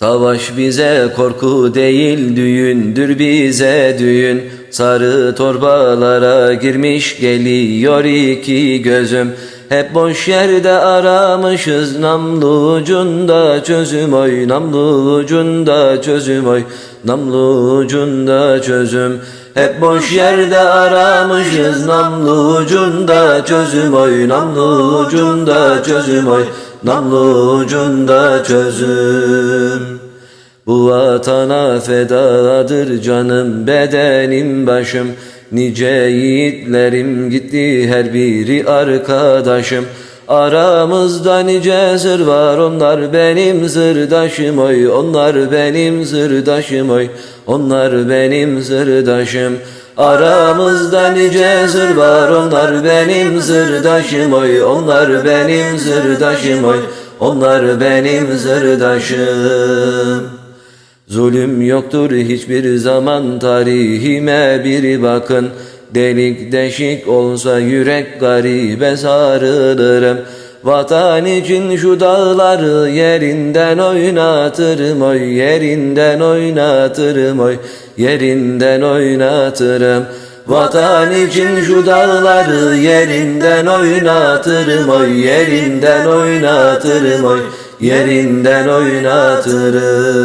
Savaş bize korku değil düğündür bize düğün. Sarı torbalara girmiş geliyor iki gözüm. Hep boş yerde aramışız namlu ucunda çözüm oy Namlu ucunda çözüm oy Namlu ucunda çözüm. Hep boş yerde aramışız namlu ucunda çözüm oy Namlu ucunda çözüm oy Namlu ucunda çözüm. Bu vatana fedadır canım bedenim başım. Nice yiğitlerim gitti her biri arkadaşım. Aramızda nice sır var onlar benim sırdaşım oy Onlar benim sırdaşım oy Onlar benim sırdaşım Aramızda nice sır var onlar benim sırdaşım oy. Onlar benim sırdaşım oy. Onlar benim sırdaşım Zulüm yoktur hiçbir zaman tarihime bir bakın. Delik deşik olsa yürek garibe sarılırım Vatan için şu dağları yerinden oynatırım oy Yerinden oynatırım oy Yerinden oynatırım. Vatan için şu dağları yerinden oynatırım oy Yerinden oynatırım oy Yerinden oynatırım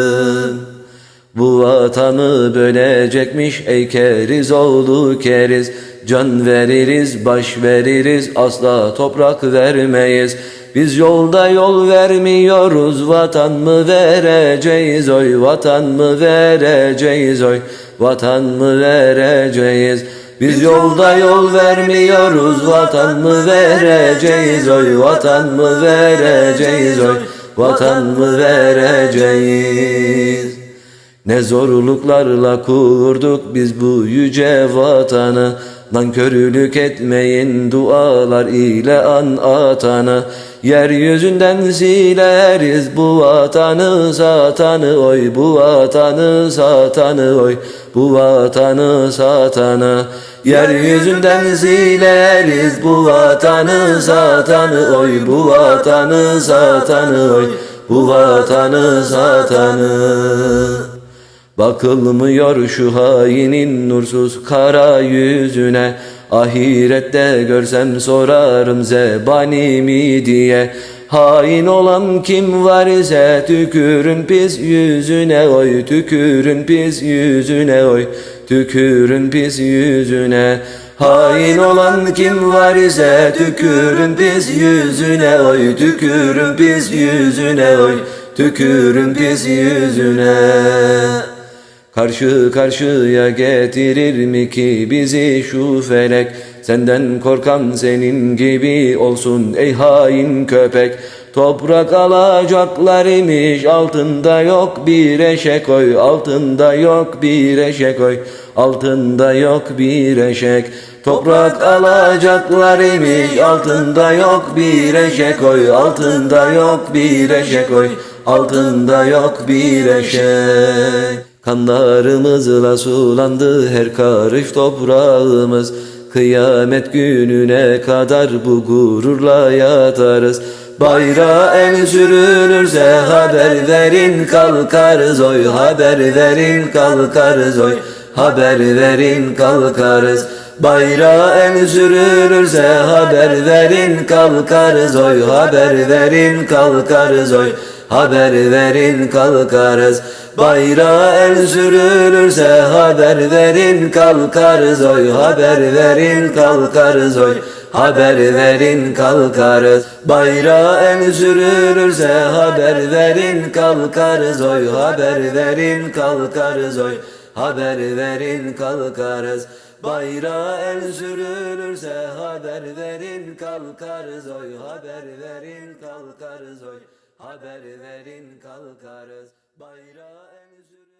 bu vatanı bölecekmiş ey keriz oğlu keriz. Can veririz baş veririz asla toprak vermeyiz. Biz yolda yol vermiyoruz vatan mı vereceğiz oy? Vatan mı vereceğiz oy? Vatan mı vereceğiz? Biz yolda yol vermiyoruz vatan mı vereceğiz oy? Vatan mı vereceğiz oy? Vatan mı vereceğiz ne zorluklarla kurduk biz bu yüce vatanı Nankörlük etmeyin dualar ile an atanı Yeryüzünden sileriz bu vatanı satanı oy Bu vatanı satanı oy Bu vatanı satanı Yeryüzünden sileriz bu vatanı satanı oy Bu vatanı satanı oy Bu vatanı satanı Bakılmıyor şu hainin nursuz kara yüzüne Ahirette görsem sorarım zebani mi diye. Hain olan kim var ise tükürün pis yüzüne oy Tükürün pis yüzüne oy Tükürün pis yüzüne. Hain olan kim var ise tükürün pis yüzüne oy Tükürün pis yüzüne oy Tükürün pis yüzüne Karşı karşıya getirir mi ki bizi şu felek? Senden korkan senin gibi olsun ey hain köpek. Toprak alacaklar imiş altında yok bir eşek oy Altında yok bir eşek oy Altında yok bir eşek. Toprak alacaklar imiş altında yok bir eşek oy Altında yok bir eşek oy Altında yok bir eşek Kanlarımızla sulandı her karış toprağımız. Kıyamet gününe kadar bu gururla yatarız. Bayrağı el sürülürse haber verin kalkarız oy Haber verin kalkarız oy Haber verin kalkarız. Bayrağı el sürülürse haber verin kalkarız oy Haber verin kalkarız oy Haber verin kalkarız. Bayrağı el sürülürse haber verin kalkarız. Oy Haber verin kalkarız. Oy Haber verin kalkarız. Bayrağı el sürülürse haber verin kalkarız. Oy Haber verin kalkarız. Oy Haber verin kalkarız. Bayrağı el sürülürse haber verin kalkarız. Oy Haber verin kalkarız. Oy Haber verin kalkarız. Bayrağı el sürülürse